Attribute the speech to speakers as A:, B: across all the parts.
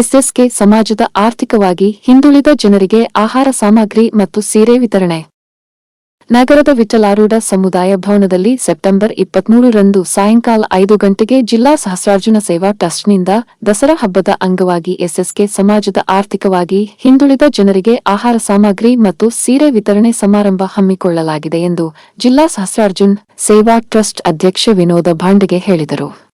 A: SSK ಸಮಾಜದ ಆರ್ಥಿಕವಾಗಿ ಹಿಂದುಳಿದ ಜನರಿಗೆ ಆಹಾರ ಸಾಮಗ್ರಿ ಮತ್ತು ಸೀರೆ ವಿತರಣೆ. ನಗರದ ವಿಠಲಾರೂಢ ಸಮುದಾಯ ಭವನದಲ್ಲಿ ಸೆಪ್ಟೆಂಬರ್ ಇಪ್ಪತ್ಮೂರರಂದು ಸಾಯಂಕಾಲ ಐದು ಗಂಟೆಗೆ ಜಿಲ್ಲಾ ಸಹಸ್ರಾರ್ಜುನ ಸೇವಾ ಟ್ರಸ್ಟ್ನಿಂದ ದಸರಾ ಹಬ್ಬದ ಅಂಗವಾಗಿ ಎಸ್ಎಸ್ಕೆ ಸಮಾಜದ ಆರ್ಥಿಕವಾಗಿ ಹಿಂದುಳಿದ ಜನರಿಗೆ ಆಹಾರ ಸಾಮಗ್ರಿ ಮತ್ತು ಸೀರೆ ವಿತರಣೆ ಸಮಾರಂಭ ಹಮ್ಮಿಕೊಳ್ಳಲಾಗಿದೆ ಎಂದು ಜಿಲ್ಲಾ ಸಹಸ್ರಾರ್ಜುನ್ ಸೇವಾ ಟ್ರಸ್ಟ್ ಅಧ್ಯಕ್ಷ ವಿನೋದ ಭಾಂಡೆಗೆ ಹೇಳಿದರು.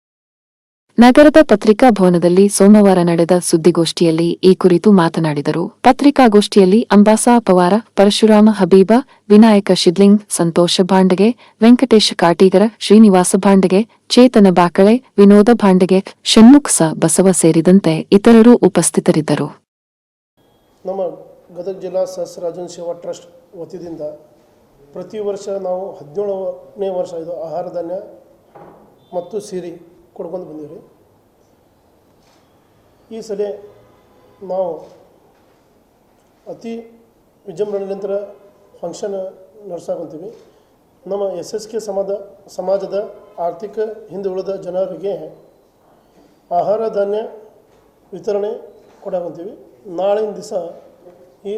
A: ನಗರದ ಪತ್ರಿಕಾ ಭವನದಲ್ಲಿ ಸೋಮವಾರ ನಡೆದ ಸುದ್ದಿಗೋಷ್ಠಿಯಲ್ಲಿ ಈ ಕುರಿತು ಮಾತನಾಡಿದರು. ಪತ್ರಿಕಾಗೋಷ್ಠಿಯಲ್ಲಿ ಅಂಬಾಸಾ ಪವಾರ, ಪರಶುರಾಮ ಹಬೀಬ, ವಿನಾಯಕ ಶಿದ್ಲಿಂಗ್, ಸಂತೋಷ ಭಾಂಡಗೆ, ವೆಂಕಟೇಶ ಕಾಟೀಗರ, ಶ್ರೀನಿವಾಸ ಭಾಂಡಗೆ, ಚೇತನ ಬಾಕಳೆ, ವಿನೋದ ಭಾಂಡಗೆ, ಷಣ್ಮುಖ ಬಸವ ಸೇರಿದಂತೆ ಇತರರು ಉಪಸ್ಥಿತರಿದ್ದರು.
B: ನಮ್ಮ ಗದಗ ಜಿಲ್ಲಾ ಸಹಸ್ರಾಜನ್ ಸೇವಾ ಟ್ರಸ್ಟ್ ವತಿಯಿಂದ ಪ್ರತಿ ವರ್ಷ ನಾವು ಹದಿನೇಳನೇ ವರ್ಷ ಇದು ಆಹಾರ ಧಾನ್ಯ ಮತ್ತು ಸೀರೆ ಕೊಡ್ಕೊಂಡು ಬಂದೀವಿ ಈ ಸಲ ನಾವು ಅತಿ ವಿಜೃಂಭಣೆಯಿಂದ ಫಂಕ್ಷನ್ ನಡೆಸಾಕೊಂತೀವಿ. ನಮ್ಮ ಎಸ್ ಎಸ್ ಕೆ ಸಮಾಜ, ಸಮಾಜದ ಆರ್ಥಿಕ ಹಿಂದುಳಿದ ಜನರಿಗೆ ಆಹಾರ ಧಾನ್ಯ ವಿತರಣೆ ಕೊಡಾಕೊಂತೀವಿ. ನಾಳಿನ ದಿವಸ ಈ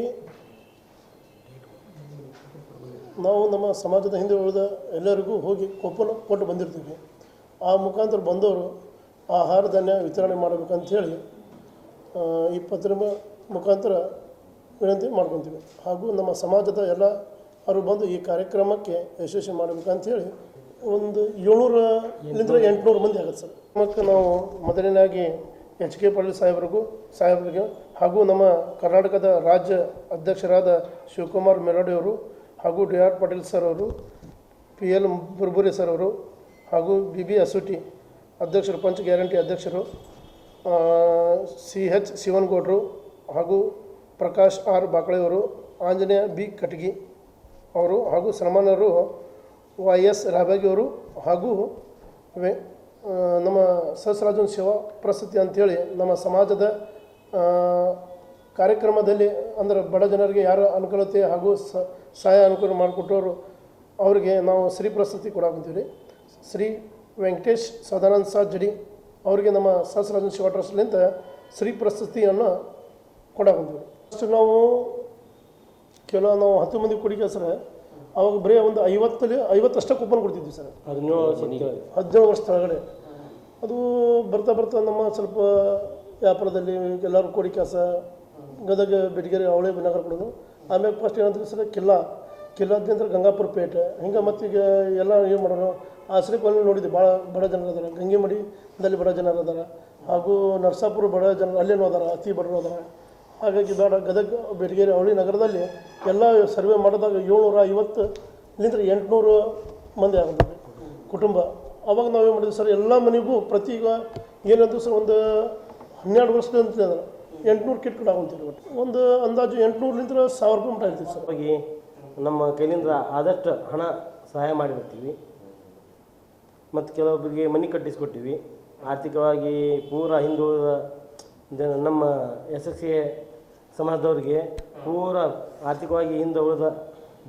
B: ನಾವು ನಮ್ಮ ಸಮಾಜದ ಹಿಂದೆ ಉಳಿದ ಎಲ್ಲರಿಗೂ ಹೋಗಿ ಕೊಪ್ಪನ ಕೊಟ್ಟು ಬಂದಿರ್ತೀವಿ. ಆ ಮುಖಾಂತರ ಬಂದವರು ಆಹಾರ ಧಾನ್ಯ ವಿತರಣೆ ಮಾಡಬೇಕಂಥೇಳಿ ಈ ಪತ್ರ ಮುಖಾಂತರ ವಿನಂತಿ ಮಾಡ್ಕೊತೀವಿ. ಹಾಗೂ ನಮ್ಮ ಸಮಾಜದ ಎಲ್ಲ ಅವರು ಬಂದು ಈ ಕಾರ್ಯಕ್ರಮಕ್ಕೆ ಯಶಸ್ವಿ ಮಾಡಬೇಕಂಥೇಳಿ ಒಂದು ಇಲ್ಲಿಂದ ಎಂಟುನೂರು ಮಂದಿ ಆಗುತ್ತೆ ಸರ್. ಮತ್ತು ನಾವು ಮೊದಲನೇದಾಗಿ ಎಚ್ ಕೆ ಪಾಟೀಲ್ ಸಾಹೇಬ್ರಿಗೂ, ಸಾಹೇಬ್ರಿಗೆ ಹಾಗೂ ನಮ್ಮ ಕರ್ನಾಟಕದ ರಾಜ್ಯ ಅಧ್ಯಕ್ಷರಾದ ಶಿವಕುಮಾರ್ ಮೆಲೋಡಿಯವರು ಹಾಗೂ ಡಿ ಆರ್ ಪಾಟೀಲ್ ಸರ್ ಅವರು, ಪಿ ಎಲ್ ಬುರ್ಬುರಿ ಸರ್ ಅವರು ಹಾಗೂ ಬಿ ಬಿ ಅಸೂಟಿ ಅಧ್ಯಕ್ಷರು, ಪಂಚ್ ಗ್ಯಾರಂಟಿ ಅಧ್ಯಕ್ಷರು ಸಿ ಎಚ್ ಶಿವನಗೌಡರು ಹಾಗೂ ಪ್ರಕಾಶ್ ಆರ್ ಬಾಕಳೆಯವರು, ಆಂಜನೇಯ ಬಿ ಕಟಗಿ ಅವರು ಹಾಗೂ ಸನ್ಮಾನರು ವೈ ಎಸ್ ರಾಬಾಗಿಯವರು ಹಾಗೂ ವೆ ನಮ್ಮ ಸಹಸ್ರಾರ್ಜುನ ಸೇವಾ ಪ್ರಸ್ತುತಿ ಅಂಥೇಳಿ ನಮ್ಮ ಸಮಾಜದ ಕಾರ್ಯಕ್ರಮದಲ್ಲಿ ಅಂದರೆ ಬಡ ಜನರಿಗೆ ಯಾರು ಅನುಕೂಲತೆ ಹಾಗೂ ಸಹಾಯ ಅನುಕೂಲ ಮಾಡಿಕೊಟ್ಟವರು, ಅವರಿಗೆ ನಾವು ಶ್ರೀ ಪ್ರಸ್ತುತಿ ಕೊಡಾಕೊಂತೀವಿ ಶ್ರೀ ವೆಂಕಟೇಶ್ ಸದಾನಂದ ಸಾ ಜಡಿ ಅವರಿಗೆ ನಮ್ಮ ಸಹಸ್ರಾಜನ್ ಶಿವ ಟ್ರಸ್ಟ್ಲಿಂದ ಶ್ರೀ ಪ್ರಶಸ್ತಿಯನ್ನು ಕೊಡಾಕೊಂತೀವಿ. ಫಸ್ಟ್ ನಾವು ಕೆಲವು ನಾವು ಹತ್ತು ಮಂದಿ ಕೊಡಿಗೆ ಸರ್ ಅವಾಗ ಬರೀ ಒಂದು ಐವತ್ತಲ್ಲಿ ಐವತ್ತಷ್ಟೇ ಕೂಪನ್ ಕೊಡ್ತಿದ್ವಿ ಸರ್.
C: ಹದಿನೇಳು
B: ಹದಿನೇಳು ವರ್ಷ ಕೆಳಗಡೆ ಅದು ಬರ್ತಾ ಬರ್ತಾ ನಮ್ಮ ಸ್ವಲ್ಪ ವ್ಯಾಪಾರದಲ್ಲಿ ಎಲ್ಲರೂ ಕೋಡಿ ಕೆಲಸ ಗದಗ ಬೆಟಗೇರಿ ಅವಳೆ ವಿನಗರ ಕೊಡೋದು. ಆಮೇಲೆ ಫಸ್ಟ್ ಏನಂದ್ರೆ ಸರ್ ಕಿಲ್ಲ. ಕಿಲ್ಲಾದ್ಯಂತರ ಗಂಗಾಪುರ ಪೇಟೆ. ಹಿಂಗೆ ಮತ್ತೀಗ ಎಲ್ಲ ಏನು ಮಾಡೋರು ಆಶ್ರಯ ನೋಡಿದ್ದೆ. ಭಾಳ ಬಡ ಜನರು ಅದಾರ ಗಂಗೆಮಡಿದಲ್ಲಿ ಬಡ ಜನರು ಅದಾರ ಹಾಗೂ ನರಸಾಪುರ ಬಡ ಜನರು ಅಲ್ಲೇನೂ ಅದಾರ ಅತಿ ಬಡವರು ಅದಾರ ಹಾಗಾಗಿ ಬೇಡ. ಗದಗ ಬೆಟಗೇರಿ ಅವಳಿ ನಗರದಲ್ಲಿ ಎಲ್ಲ ಸರ್ವೆ ಮಾಡಿದಾಗ ಏಳ್ನೂರ ಐವತ್ತು ಇಲ್ಲಿಂದ ಎಂಟುನೂರು ಮಂದಿ ಆಗುತ್ತೆ ಕುಟುಂಬ. ಅವಾಗ ನಾವೇನು ಮಾಡಿದ್ವಿ ಸರ್, ಎಲ್ಲ ಮನೆಗೂ ಪ್ರತಿ ಈಗ ಏನಂತೂ ಸರ್ ಒಂದು ಹನ್ನೆರಡು ವರ್ಷದಿಂದ ಅಂದ್ರೆ ಎಂಟುನೂರು ಕಿಟ್ ಕೂಡ ಆಗುಂತೀವಿ ಒಟ್ಟು. ಒಂದು ಅಂದಾಜು ಎಂಟುನೂರಲಿಂದ ಸಾವಿರ ರೂಪಾಯಿ ಮಟ್ಟ ಇರ್ತೀವಿ ಸರ್.
C: ಹೋಗಿ ನಮ್ಮ ಕೈಲಿಂದ ಆದಷ್ಟು ಹಣ ಸಹಾಯ ಮಾಡಿರ್ತೀವಿ. ಮತ್ತು ಕೆಲವೊಬ್ಬರಿಗೆ ಮನೆ ಕಟ್ಟಿಸ್ಕೊಟ್ಟಿವಿ. ಆರ್ಥಿಕವಾಗಿ ಪೂರ ಹಿಂದುಳಿದ ಜನ ನಮ್ಮ ಎಸ್ ಎಸ್ ಸಿ ಸಮಾಜದವ್ರಿಗೆ ಪೂರ ಆರ್ಥಿಕವಾಗಿ ಹಿಂದೆ ಉಳಿದ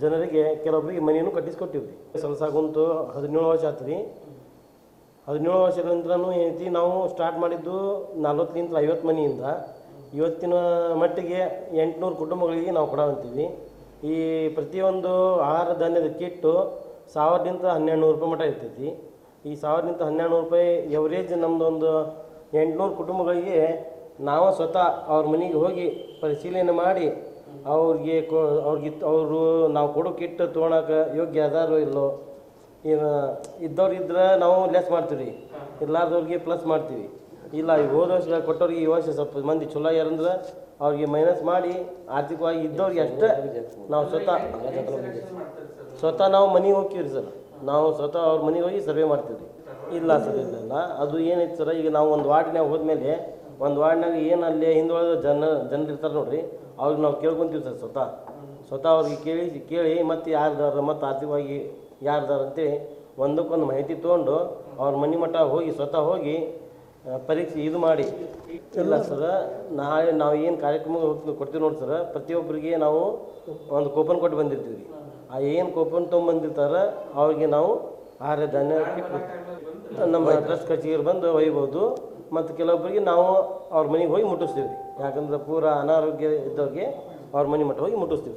C: ಜನರಿಗೆ ಕೆಲವೊಬ್ಬರಿಗೆ ಮನೆಯನ್ನು ಕಟ್ಟಿಸ್ಕೊಟ್ಟಿವ್ರಿ ಸಲಸಾಗುಂತು ಹದಿನೇಳು ವರ್ಷ ಆತು ರೀ ಹದಿನೇಳು ವರ್ಷಗಳಿಂದನೂ ಏನೈತಿ ನಾವು ಸ್ಟಾರ್ಟ್ ಮಾಡಿದ್ದು ನಲ್ವತ್ತರಿಂದ ಐವತ್ತು ಮನೆಯಿಂದ. ಇವತ್ತಿನ ಮಟ್ಟಿಗೆ ಎಂಟುನೂರು ಕುಟುಂಬಗಳಿಗೆ ನಾವು ಕೊಡೋಂತೀವಿ ಈ ಪ್ರತಿಯೊಂದು ಆಹಾರ ಧಾನ್ಯದ ಕಿಟ್ಟು ಸಾವಿರದಿಂದ ಹನ್ನೆರಡು ನೂರು ರೂಪಾಯಿ ಮಟ್ಟ ಇರ್ತೈತಿ. ಈ ಸಾವಿರದಿಂದ ಹನ್ನೆರಡು ನೂರು ರೂಪಾಯಿ ಎವರೇಜ್ ನಮ್ಮದೊಂದು ಎಂಟುನೂರು ಕುಟುಂಬಗಳಿಗೆ ನಾವು ಸ್ವತಃ ಅವ್ರ ಮನೆಗೆ ಹೋಗಿ ಪರಿಶೀಲನೆ ಮಾಡಿ ಅವ್ರಿಗೆ ಕೊ ಅವ್ರಿಗೆ ಅವರು ನಾವು ಕೊಡೋ ಕಿಟ್ ತೊಗೊಳಕ್ಕೆ ಯೋಗ್ಯ ಅದಾರೋ ಇಲ್ಲೋ ಏನು ಇದ್ದವ್ರು ಇದ್ರೆ ನಾವು ಲೆಸ್ ಮಾಡ್ತೀವಿ ರೀ ಇರ್ಲಾರ್ದವ್ರಿಗೆ ಪ್ಲಸ್ ಮಾಡ್ತೀವಿ. ಇಲ್ಲ ಈಗ ಹೋದ ವರ್ಷ ಕೊಟ್ಟವ್ರಿಗೆ ಈ ವರ್ಷ ಸ್ವಲ್ಪ ಮಂದಿ ಚಲೋ ಯಾರಂದ್ರೆ ಅವ್ರಿಗೆ ಮೈನಸ್ ಮಾಡಿ ಆರ್ಥಿಕವಾಗಿ ಇದ್ದವ್ರಿಗೆ ಅಷ್ಟೇ ನಾವು ಸ್ವತಃ ಸ್ವತಃ ನಾವು ಮನೆಗೆ ಹೋಗ್ತೀವಿ ಸರ್. ನಾವು ಸ್ವತಃ ಅವ್ರ ಮನೆಗೆ ಹೋಗಿ ಸರ್ವೆ ಮಾಡ್ತೀವಿ. ರೀ ಇಲ್ಲ ಸರ್, ಇಲ್ಲ ಅದು ಏನೈತೆ ಸರ, ಈಗ ನಾವು ಒಂದು ವಾರ್ಡ್ನಾಗ ಹೋದ್ಮೇಲೆ ಒಂದು ವಾರ್ಡ್ನಾಗ ಏನು ಅಲ್ಲಿ ಹಿಂದುಳಿದ ಜನ, ಜನರು ಇರ್ತಾರೆ ನೋಡ್ರಿ, ಅವ್ರಿಗೆ ನಾವು ಕೇಳ್ಕೊತೀವಿ ಸರ್ ಸ್ವತಃ. ಸ್ವತಃ ಅವ್ರಿಗೆ ಕೇಳಿ ಕೇಳಿ ಮತ್ತು ಯಾರ್ದಾರ ಮತ್ತು ಆರ್ಥಿಕವಾಗಿ ಯಾರ್ದಾರ ಅಂತೇಳಿ ಒಂದಕ್ಕೊಂದು ಮಾಹಿತಿ ತೊಗೊಂಡು ಅವ್ರ ಮನೆ ಮಟ್ಟ ಹೋಗಿ ಸ್ವತಃ ಹೋಗಿ ಪರೀಕ್ಷೆ ಇದು ಮಾಡಿ. ಇಲ್ಲ ಸರ್, ನಾಳೆ ನಾವು ಏನು ಕಾರ್ಯಕ್ರಮ ಕೊಡ್ತೀವಿ ನೋಡಿ ಸರ್, ಪ್ರತಿಯೊಬ್ಬರಿಗೆ ನಾವು ಒಂದು ಕೂಪನ್ ಕೊಟ್ಟು ಬಂದಿರ್ತೀವಿ. ರೀ ಆ ಏನು ಕೂಪನ್ ತೊಗೊಂಬಂದಿರ್ತಾರ ಅವ್ರಿಗೆ ನಾವು ಆಹಾರ ಧಾನ್ಯ ನಮ್ಮ ಅಡ್ರೆಸ್ ಕಚೇರಿ ಬಂದು ಒಯ್ಬೋದು ಮತ್ತು ಕೆಲವೊಬ್ಬರಿಗೆ ನಾವು ಅವ್ರ ಮನೆಗೆ ಹೋಗಿ ಮುಟ್ಟಿಸ್ತೀವಿ. ರೀ ಯಾಕಂದ್ರೆ ಪೂರಾ ಅನಾರೋಗ್ಯ ಇದ್ದವ್ರಿಗೆ ಅವ್ರ ಮನೆ ಮಟ್ಟ ಹೋಗಿ ಮುಟ್ಟಿಸ್ತೀವಿ.